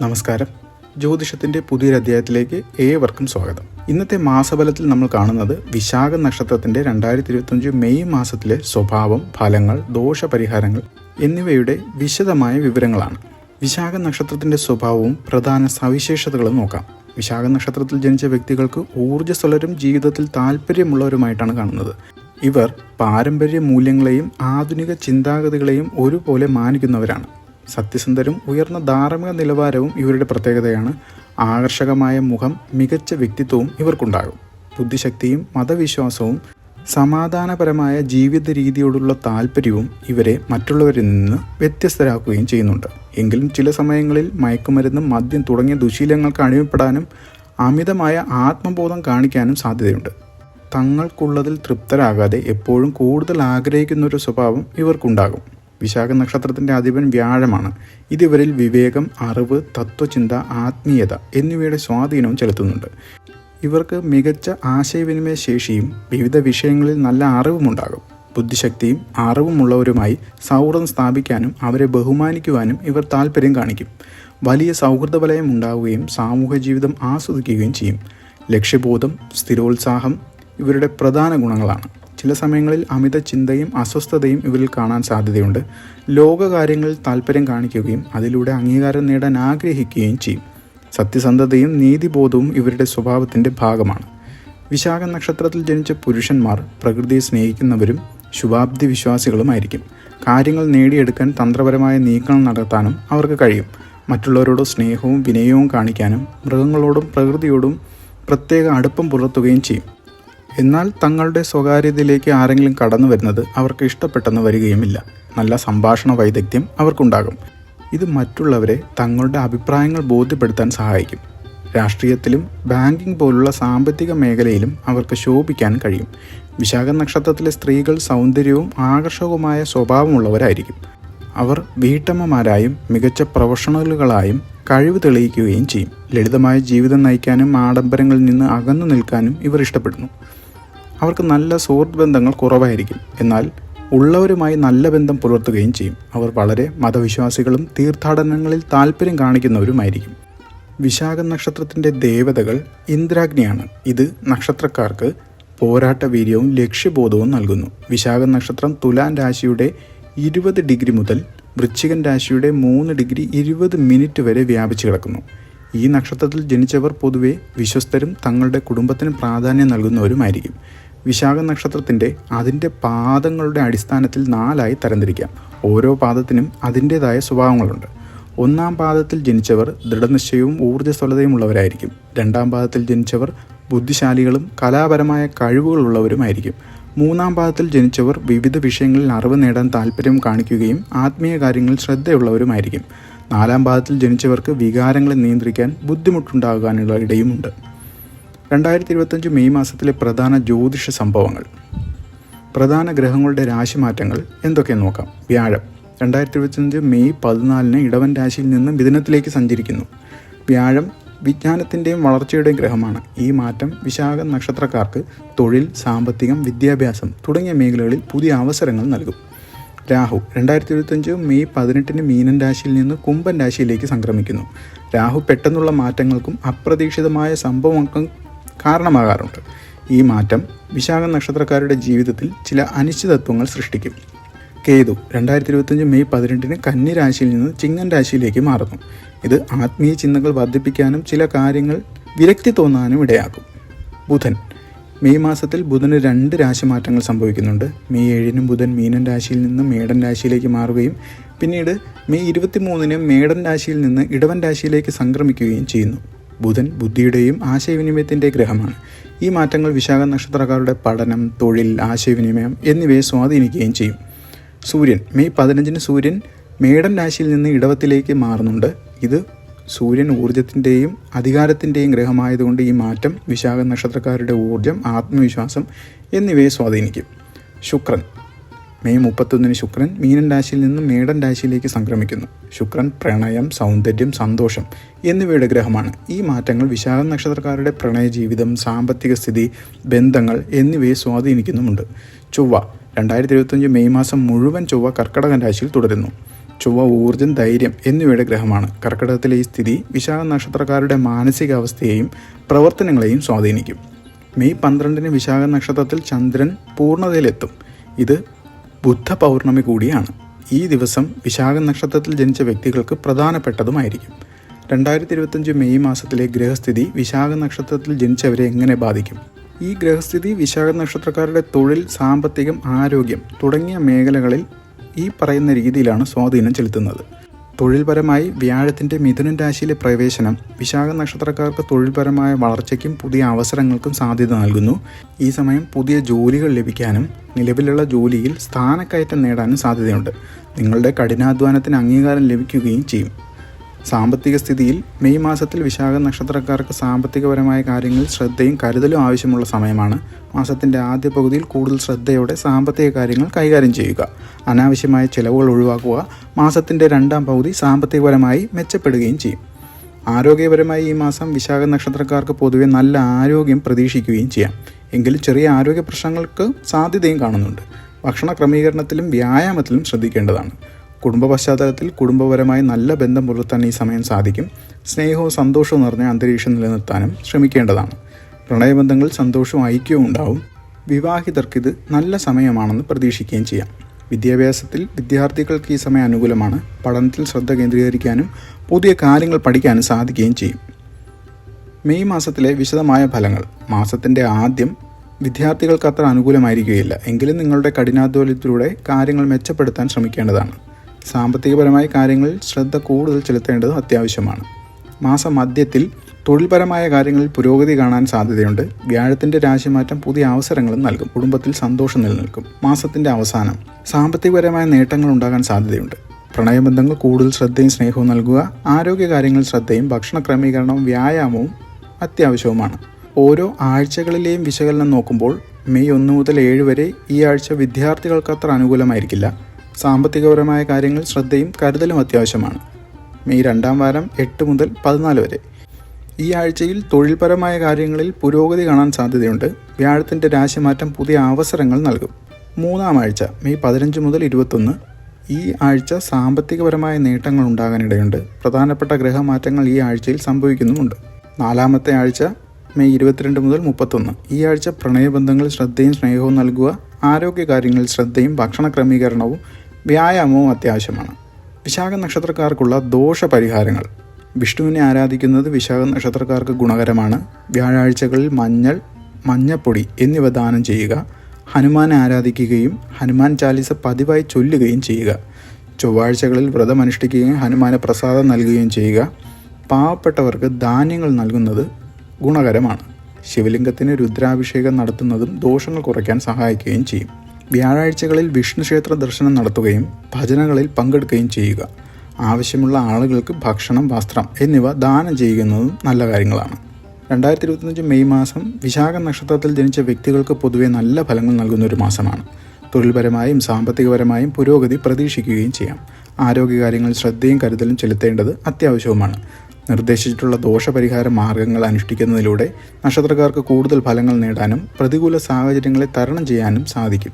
നമസ്കാരം. ജ്യോതിഷത്തിന്റെ പുതിയൊരു അധ്യായത്തിലേക്ക് ഏവർക്കും സ്വാഗതം. ഇന്നത്തെ മാസഫലത്തിൽ നമ്മൾ കാണുന്നത് വിശാഖ നക്ഷത്രത്തിന്റെ രണ്ടായിരത്തി ഇരുപത്തഞ്ച് മെയ് മാസത്തിലെ സ്വഭാവം ഫലങ്ങൾ ദോഷപരിഹാരങ്ങൾ എന്നിവയുടെ വിശദമായ വിവരങ്ങളാണ്. വിശാഖ നക്ഷത്രത്തിന്റെ സ്വഭാവവും പ്രധാന സവിശേഷതകളും നോക്കാം. വിശാഖ നക്ഷത്രത്തിൽ ജനിച്ച വ്യക്തികൾക്ക് ഊർജസ്വലരും ജീവിതത്തിൽ താല്പര്യമുള്ളവരുമായിട്ടാണ് കാണുന്നത്. ഇവർ പാരമ്പര്യ മൂല്യങ്ങളെയും ആധുനിക ചിന്താഗതികളെയും ഒരുപോലെ മാനിക്കുന്നവരാണ്. സത്യസന്ധരും ഉയർന്ന ധാർമ്മിക നിലവാരവും ഇവരുടെ പ്രത്യേകതയാണ്. ആകർഷകമായ മുഖം മികച്ച വ്യക്തിത്വവും ഇവർക്കുണ്ടാകും. ബുദ്ധിശക്തിയും മതവിശ്വാസവും സമാധാനപരമായ ജീവിത രീതിയോടുള്ള താല്പര്യവും ഇവരെ മറ്റുള്ളവരിൽ നിന്ന് വ്യത്യസ്തരാക്കുകയും ചെയ്യുന്നുണ്ട്. എങ്കിലും ചില സമയങ്ങളിൽ മയക്കുമരുന്നും മദ്യം തുടങ്ങിയ ദുശീലങ്ങൾക്ക് അടിമപ്പെടാനും അമിതമായ ആത്മബോധം കാണിക്കാനും സാധ്യതയുണ്ട്. തങ്ങൾക്കുള്ളതിൽ തൃപ്തരാകാതെ എപ്പോഴും കൂടുതൽ ആഗ്രഹിക്കുന്ന ഒരു സ്വഭാവം ഇവർക്കുണ്ടാകും. വിശാഖ നക്ഷത്രത്തിന്റെ അധിപൻ വ്യാഴമാണ്. ഇതിവരിൽ വിവേകം അറിവ് തത്വചിന്ത ആത്മീയത എന്നിവയുടെ സ്വാധീനവും ചെലുത്തുന്നുണ്ട്. ഇവർക്ക് മികച്ച ആശയവിനിമയ ശേഷിയും വിവിധ വിഷയങ്ങളിൽ നല്ല അറിവുമുണ്ടാകും. ബുദ്ധിശക്തിയും അറിവുമുള്ളവരുമായി സൗഹൃദം സ്ഥാപിക്കാനും അവരെ ബഹുമാനിക്കുവാനും ഇവർ താല്പര്യം കാണിക്കും. വലിയ സൗഹൃദ വലയം ഉണ്ടാവുകയും സാമൂഹ്യ ജീവിതം ആസ്വദിക്കുകയും ചെയ്യും. ലക്ഷ്യബോധം സ്ഥിരോത്സാഹം ഇവരുടെ പ്രധാന ഗുണങ്ങളാണ്. ചില സമയങ്ങളിൽ അമിത ചിന്തയും അസ്വസ്ഥതയും ഇവരിൽ കാണാൻ സാധ്യതയുണ്ട്. ലോകകാര്യങ്ങളിൽ താല്പര്യം കാണിക്കുകയും അതിലൂടെ അംഗീകാരം നേടാൻ ആഗ്രഹിക്കുകയും ചെയ്യും. സത്യസന്ധതയും നീതിബോധവും ഇവരുടെ സ്വഭാവത്തിന്റെ ഭാഗമാണ്. വിശാഖ നക്ഷത്രത്തിൽ ജനിച്ച പുരുഷന്മാർ പ്രകൃതിയെ സ്നേഹിക്കുന്നവരും ശുഭാബ്ദി വിശ്വാസികളുമായിരിക്കും കാര്യങ്ങൾ നേടിയെടുക്കാൻ തന്ത്രപരമായ നീക്കങ്ങൾ നടത്താനും അവർക്ക് കഴിയും. മറ്റുള്ളവരോട് സ്നേഹവും വിനയവും കാണിക്കാനും മൃഗങ്ങളോടും പ്രകൃതിയോടും പ്രത്യേക അടുപ്പം പുലർത്തുകയും ചെയ്യും. എന്നാൽ തങ്ങളുടെ സ്വകാര്യതയിലേക്ക് ആരെങ്കിലും കടന്നു വരുന്നത് അവർക്ക് ഇഷ്ടപ്പെട്ടെന്ന് വരികയുമില്ല. നല്ല സംഭാഷണ വൈദഗ്ധ്യം അവർക്കുണ്ടാകും. ഇത് മറ്റുള്ളവരെ തങ്ങളുടെ അഭിപ്രായങ്ങൾ ബോധ്യപ്പെടുത്താൻ സഹായിക്കും. രാഷ്ട്രീയത്തിലും ബാങ്കിംഗ് പോലുള്ള സാമ്പത്തിക മേഖലയിലും അവർക്ക് ശോഭിക്കാൻ കഴിയും. വിശാഖ നക്ഷത്രത്തിലെ സ്ത്രീകൾ സൗന്ദര്യവും ആകർഷകവുമായ സ്വഭാവമുള്ളവരായിരിക്കും. അവർ വീട്ടമ്മമാരായും മികച്ച പ്രൊഫഷണലുകളായും കഴിവ് തെളിയിക്കുകയും ചെയ്യും. ലളിതമായ ജീവിതം നയിക്കാനും ആഡംബരങ്ങളിൽ നിന്ന് അകന്നു നിൽക്കാനും ഇവർ ഇഷ്ടപ്പെടുന്നു. അവർക്ക് നല്ല സുഹൃത്ത് ബന്ധങ്ങൾ കുറവായിരിക്കും. എന്നാൽ ഉള്ളവരുമായി നല്ല ബന്ധം പുലർത്തുകയും ചെയ്യും. അവർ വളരെ മതവിശ്വാസികളും തീർത്ഥാടനങ്ങളിൽ താല്പര്യം കാണിക്കുന്നവരുമായിരിക്കും. വിശാഖ നക്ഷത്രത്തിന്റെ ദേവതകൾ ഇന്ദ്രാഗ്നിയാണ്. ഇത് നക്ഷത്രക്കാർക്ക് പോരാട്ട വീര്യവും ലക്ഷ്യബോധവും നൽകുന്നു. വിശാഖ നക്ഷത്രം തുലാൻ രാശിയുടെ ഇരുപത് ഡിഗ്രി മുതൽ വൃശ്ചികൻ രാശിയുടെ മൂന്ന് ഡിഗ്രി ഇരുപത് മിനിറ്റ് വരെ വ്യാപിച്ചു കിടക്കുന്നു. ഈ നക്ഷത്രത്തിൽ ജനിച്ചവർ പൊതുവെ വിശ്വസ്തരും തങ്ങളുടെ കുടുംബത്തിന് പ്രാധാന്യം നൽകുന്നവരുമായിരിക്കും. വിശാഖ നക്ഷത്രത്തിന്റെ അതിന്റെ പാദങ്ങളുടെ അടിസ്ഥാനത്തിൽ നാലായി തരംതിരിക്കാം. ഓരോ പാദത്തിനും അതിന്റേതായ സ്വഭാവങ്ങളുണ്ട്. ഒന്നാം പാദത്തിൽ ജനിച്ചവർ ദൃഢനിശ്ചയവും ഊർജസ്വലതയും ഉള്ളവരായിരിക്കും രണ്ടാം പാദത്തിൽ ജനിച്ചവർ ബുദ്ധിശാലികളും കലാപരമായ കഴിവുകളുള്ളവരുമായിരിക്കും. മൂന്നാം പാദത്തിൽ ജനിച്ചവർ വിവിധ വിഷയങ്ങളിൽ അറിവ് നേടാൻ താല്പര്യം കാണിക്കുകയും ആത്മീയ കാര്യങ്ങളിൽ ശ്രദ്ധയുള്ളവരുമായിരിക്കും. നാലാം പാദത്തിൽ ജനിച്ചവർക്ക് വികാരങ്ങളെ നിയന്ത്രിക്കാൻ ബുദ്ധിമുട്ടുണ്ടാകാനുള്ള ഇടയുമുണ്ട്. രണ്ടായിരത്തി ഇരുപത്തഞ്ച് മെയ് മാസത്തിലെ പ്രധാന ജ്യോതിഷ സംഭവങ്ങൾ പ്രധാന ഗ്രഹങ്ങളുടെ രാശിമാറ്റങ്ങൾ എന്തൊക്കെ നോക്കാം? വ്യാഴം. രണ്ടായിരത്തി ഇരുപത്തഞ്ച് മെയ് പതിനാലിന് ഇടവൻ രാശിയിൽ നിന്ന് മിഥുനത്തിലേക്ക് സഞ്ചരിക്കുന്നു. വ്യാഴം വിജ്ഞാനത്തിന്റെയും വളർച്ചയുടെയും ഗ്രഹമാണ്. ഈ മാറ്റം വിശാഖ നക്ഷത്രക്കാർക്ക് തൊഴിൽ സാമ്പത്തികം വിദ്യാഭ്യാസം തുടങ്ങിയ മേഖലകളിൽ പുതിയ അവസരങ്ങൾ നൽകും. രാഹു രണ്ടായിരത്തി ഇരുപത്തഞ്ച് മെയ് പതിനെട്ടിന് മീനൻ രാശിയിൽ നിന്ന് കുംഭൻ രാശിയിലേക്ക് സംക്രമിക്കുന്നു. രാഹു പെട്ടെന്നുള്ള മാറ്റങ്ങൾക്കും അപ്രതീക്ഷിതമായ സംഭവങ്ങൾക്കും കാരണമാകാറുണ്ട്. ഈ മാറ്റം വിശാഖ നക്ഷത്രക്കാരുടെ ജീവിതത്തിൽ ചില അനിശ്ചിതത്വങ്ങൾ സൃഷ്ടിക്കും. കേതു രണ്ടായിരത്തി ഇരുപത്തഞ്ച് മെയ് പതിനെട്ടിന് കന്നി രാശിയിൽ നിന്ന് ചിങ്ങൻ രാശിയിലേക്ക് മാറുന്നു. ഇത് ആത്മീയ ചിന്തകൾ വർദ്ധിപ്പിക്കാനും ചില കാര്യങ്ങൾ വിരക്തി തോന്നാനും ഇടയാക്കും. ബുധൻ മെയ് മാസത്തിൽ ബുധന് രണ്ട് രാശിമാറ്റങ്ങൾ സംഭവിക്കുന്നുണ്ട്. മെയ് ഏഴിനും ബുധൻ മീനൻ രാശിയിൽ നിന്ന് മേടൻ രാശിയിലേക്ക് മാറുകയും പിന്നീട് മെയ് ഇരുപത്തി മൂന്നിന് മേടൻ രാശിയിൽ നിന്ന് ഇടവൻ രാശിയിലേക്ക് സംക്രമിക്കുകയും ചെയ്യുന്നു. ബുധൻ ബുദ്ധിയുടെയും ആശയവിനിമയത്തിന്റെ ഗ്രഹമാണ്. ഈ മാറ്റങ്ങൾ വിശാഖ നക്ഷത്രക്കാരുടെ പഠനം തൊഴിൽ ആശയവിനിമയം എന്നിവയെ സ്വാധീനിക്കുകയും ചെയ്യും. സൂര്യൻ മെയ് പതിനഞ്ചിന് സൂര്യൻ മേടൻ രാശിയിൽ നിന്ന് ഇടവത്തിലേക്ക് മാറുന്നുണ്ട്. ഇത് സൂര്യൻ ഊർജത്തിന്റെയും അധികാരത്തിന്റെയും ഗ്രഹമായതുകൊണ്ട് ഈ മാറ്റം വിശാഖ നക്ഷത്രക്കാരുടെ ഊർജം ആത്മവിശ്വാസം എന്നിവയെ സ്വാധീനിക്കും. ശുക്രൻ മെയ് മുപ്പത്തൊന്നിന് ശുക്രൻ മീനൻ രാശിയിൽ നിന്ന് മേടൻ രാശിയിലേക്ക് സംക്രമിക്കുന്നു. ശുക്രൻ പ്രണയം സൗന്ദര്യം സന്തോഷം എന്നിവയുടെ ഗ്രഹമാണ്. ഈ മാറ്റങ്ങൾ വിശാഖ നക്ഷത്രക്കാരുടെ പ്രണയ ജീവിതം സാമ്പത്തിക സ്ഥിതി ബന്ധങ്ങൾ എന്നിവയെ സ്വാധീനിക്കുന്നുമുണ്ട്. ചൊവ്വ രണ്ടായിരത്തി ഇരുപത്തഞ്ച് മെയ് മാസം മുഴുവൻ ചൊവ്വ കർക്കടകൻ രാശിയിൽ തുടരുന്നു. ചൊവ്വ ഊർജം ധൈര്യം എന്നിവയുടെ ഗ്രഹമാണ്. കർക്കിടകത്തിലെ ഈ സ്ഥിതി വിശാഖ നക്ഷത്രക്കാരുടെ മാനസികാവസ്ഥയെയും പ്രവർത്തനങ്ങളെയും സ്വാധീനിക്കും. മെയ് പന്ത്രണ്ടിന് വിശാഖ നക്ഷത്രത്തിൽ ചന്ദ്രൻ പൂർണതയിലെത്തും. ഇത് ബുദ്ധ പൗർണമി കൂടിയാണ്. ഈ ദിവസം വിശാഖ നക്ഷത്രത്തിൽ ജനിച്ച വ്യക്തികൾക്ക് പ്രധാനപ്പെട്ടതുമായിരിക്കും. രണ്ടായിരത്തി ഇരുപത്തഞ്ച് മെയ് മാസത്തിലെ ഗ്രഹസ്ഥിതി വിശാഖ നക്ഷത്രത്തിൽ ജനിച്ചവരെ എങ്ങനെ ബാധിക്കും? ഈ ഗ്രഹസ്ഥിതി വിശാഖ നക്ഷത്രക്കാരുടെ തൊഴിൽ സാമ്പത്തികം ആരോഗ്യം തുടങ്ങിയ മേഖലകളിൽ ഈ പറയുന്ന രീതിയിലാണ് സ്വാധീനം ചെലുത്തുന്നത്. തൊഴിൽപരമായി വ്യാഴത്തിന്റെ മിഥുനൻ രാശിയിലെ പ്രവേശനം വിശാഖ നക്ഷത്രക്കാർക്ക് തൊഴിൽപരമായ വളർച്ചയ്ക്കും പുതിയ അവസരങ്ങൾക്കും സാധ്യത നൽകുന്നു. ഈ സമയം പുതിയ ജോലികൾ ലഭിക്കാനും നിലവിലുള്ള ജോലിയിൽ സ്ഥാനക്കയറ്റം നേടാനും സാധ്യതയുണ്ട്. നിങ്ങളുടെ കഠിനാധ്വാനത്തിന് അംഗീകാരം ലഭിക്കുകയും ചെയ്യും. സാമ്പത്തിക സ്ഥിതിയിൽ മെയ് മാസത്തിൽ വിശാഖ നക്ഷത്രക്കാർക്ക് സാമ്പത്തികപരമായ കാര്യങ്ങളിൽ ശ്രദ്ധയും കരുതലും ആവശ്യമുള്ള സമയമാണ്. മാസത്തിന്റെ ആദ്യ പകുതിയിൽ കൂടുതൽ ശ്രദ്ധയോടെ സാമ്പത്തിക കാര്യങ്ങൾ കൈകാര്യം ചെയ്യുക. അനാവശ്യമായ ചിലവുകൾ ഒഴിവാക്കുക മാസത്തിന്റെ രണ്ടാം പകുതി സാമ്പത്തികപരമായി മെച്ചപ്പെടുകയും ചെയ്യും. ആരോഗ്യപരമായി ഈ മാസം വിശാഖ നക്ഷത്രക്കാർക്ക് പൊതുവെ നല്ല ആരോഗ്യം പ്രതീക്ഷിക്കുകയും ചെയ്യാം. എങ്കിലും ചെറിയ ആരോഗ്യ പ്രശ്നങ്ങൾക്ക് സാധ്യതയും കാണുന്നുണ്ട്. ഭക്ഷണ ക്രമീകരണത്തിലും വ്യായാമത്തിലും ശ്രദ്ധിക്കേണ്ടതാണ്. കുടുംബ പശ്ചാത്തലത്തിൽ കുടുംബപരമായി നല്ല ബന്ധം പുലർത്താൻ ഈ സമയം സാധിക്കും. സ്നേഹവും സന്തോഷവും നിറഞ്ഞ അന്തരീക്ഷം നിലനിർത്താനും ശ്രമിക്കേണ്ടതാണ്. പ്രണയബന്ധങ്ങൾ സന്തോഷവും ഐക്യവും ഉണ്ടാവും. വിവാഹിതർക്ക് ഇത് നല്ല സമയമാണെന്ന് പ്രതീക്ഷിക്കുകയും ചെയ്യാം. വിദ്യാഭ്യാസത്തിൽ വിദ്യാർത്ഥികൾക്ക് ഈ സമയം അനുകൂലമാണ്. പഠനത്തിൽ ശ്രദ്ധ കേന്ദ്രീകരിക്കാനും പുതിയ കാര്യങ്ങൾ പഠിക്കാനും സാധിക്കുകയും ചെയ്യും. മെയ് മാസത്തിലെ വിശദമായ ഫലങ്ങൾ. മാസത്തിന്റെ ആദ്യം വിദ്യാർത്ഥികൾക്ക് അത്ര അനുകൂലമായിരിക്കുകയില്ല. എങ്കിലും നിങ്ങളുടെ കഠിനാധ്വാനത്തിലൂടെ കാര്യങ്ങൾ മെച്ചപ്പെടുത്താൻ ശ്രമിക്കേണ്ടതാണ്. സാമ്പത്തികപരമായ കാര്യങ്ങളിൽ ശ്രദ്ധ കൂടുതൽ ചെലുത്തേണ്ടത് അത്യാവശ്യമാണ്. മാസം മധ്യത്തിൽ തൊഴിൽപരമായ കാര്യങ്ങളിൽ പുരോഗതി കാണാൻ സാധ്യതയുണ്ട്. വ്യാഴത്തിന്റെ രാശിമാറ്റം പുതിയ അവസരങ്ങളും നൽകും. കുടുംബത്തിൽ സന്തോഷം നിലനിൽക്കും. മാസത്തിന്റെ അവസാനം സാമ്പത്തികപരമായ നേട്ടങ്ങൾ ഉണ്ടാകാൻ സാധ്യതയുണ്ട്. പ്രണയബന്ധങ്ങൾ കൂടുതൽ ശ്രദ്ധയും സ്നേഹവും നൽകുക ആരോഗ്യകാര്യങ്ങളിൽ ശ്രദ്ധയും ഭക്ഷണ ക്രമീകരണവും വ്യായാമവും അത്യാവശ്യവുമാണ്. ഓരോ ആഴ്ചകളിലെയും വിശകലനം നോക്കുമ്പോൾ മെയ് ഒന്ന് മുതൽ ഏഴ് വരെ ഈ ആഴ്ച വിദ്യാർത്ഥികൾക്ക് അത്ര അനുകൂലമായിരിക്കില്ല. സാമ്പത്തികപരമായ കാര്യങ്ങൾ ശ്രദ്ധയും കരുതലും അത്യാവശ്യമാണ്. മെയ് രണ്ടാം വാരം എട്ട് മുതൽ പതിനാല് വരെ. ഈ ആഴ്ചയിൽ തൊഴിൽപരമായ കാര്യങ്ങളിൽ പുരോഗതി കാണാൻ സാധ്യതയുണ്ട്. വ്യാഴത്തിന്റെ രാശിമാറ്റം പുതിയ അവസരങ്ങൾ നൽകും. മൂന്നാം ആഴ്ച മെയ് പതിനഞ്ച് മുതൽ ഇരുപത്തൊന്ന്. ഈ ആഴ്ച സാമ്പത്തികപരമായ നേട്ടങ്ങൾ ഉണ്ടാകാനിടയുണ്ട്. പ്രധാനപ്പെട്ട ഗ്രഹമാറ്റങ്ങൾ ഈ ആഴ്ചയിൽ സംഭവിക്കുന്നുമുണ്ട്. നാലാമത്തെ ആഴ്ച മെയ് ഇരുപത്തിരണ്ട് മുതൽ മുപ്പത്തൊന്ന്. ഈ ആഴ്ച പ്രണയബന്ധങ്ങളിൽ ശ്രദ്ധയും സ്നേഹവും നൽകുക ആരോഗ്യകാര്യങ്ങളിൽ ശ്രദ്ധയും ഭക്ഷണ ക്രമീകരണവും വ്യായാമവും അത്യാവശ്യമാണ്. വിശാഖ നക്ഷത്രക്കാർക്കുള്ള ദോഷ പരിഹാരങ്ങൾ വിഷ്ണുവിനെ ആരാധിക്കുന്നത് വിശാഖ നക്ഷത്രക്കാർക്ക് ഗുണകരമാണ്. വ്യാഴാഴ്ചകളിൽ മഞ്ഞൾ മഞ്ഞപ്പൊടി എന്നിവ ദാനം ചെയ്യുക. ഹനുമാനെ ആരാധിക്കുകയും ഹനുമാൻ ചാലിസ പതിവായി ചൊല്ലുകയും ചെയ്യുക. ചൊവ്വാഴ്ചകളിൽ വ്രതം അനുഷ്ഠിക്കുകയും ഹനുമാന് പ്രസാദം നൽകുകയും ചെയ്യുക. പാവപ്പെട്ടവർക്ക് ധാന്യങ്ങൾ നൽകുന്നത് ഗുണകരമാണ്. ശിവലിംഗത്തിന് രുദ്രാഭിഷേകം നടത്തുന്നതും ദോഷങ്ങൾ കുറയ്ക്കാൻ സഹായിക്കുകയും ചെയ്യും. വ്യാഴാഴ്ചകളിൽ വിഷ്ണു ക്ഷേത്ര ദർശനം നടത്തുകയും ഭജനകളിൽ പങ്കെടുക്കുകയും ചെയ്യുക. ആവശ്യമുള്ള ആളുകൾക്ക് ഭക്ഷണം വസ്ത്രം എന്നിവ ദാനം ചെയ്യുന്നതും നല്ല കാര്യങ്ങളാണ്. രണ്ടായിരത്തി ഇരുപത്തിയഞ്ച് മെയ് മാസം വിശാഖ നക്ഷത്രത്തിൽ ജനിച്ച വ്യക്തികൾക്ക് പൊതുവെ നല്ല ഫലങ്ങൾ നൽകുന്ന ഒരു മാസമാണ്. തൊഴിൽപരമായും സാമ്പത്തികപരമായും പുരോഗതി പ്രതീക്ഷിക്കുകയും ചെയ്യാം. ആരോഗ്യകാര്യങ്ങളിൽ ശ്രദ്ധയും കരുതലും ചെലുത്തേണ്ടത് അത്യാവശ്യവുമാണ്. നിർദ്ദേശിച്ചിട്ടുള്ള ദോഷപരിഹാര മാർഗങ്ങൾ അനുഷ്ഠിക്കുന്നതിലൂടെ നക്ഷത്രക്കാർക്ക് കൂടുതൽ ഫലങ്ങൾ നേടാനും പ്രതികൂല സാഹചര്യങ്ങളെ തരണം ചെയ്യാനും സാധിക്കും.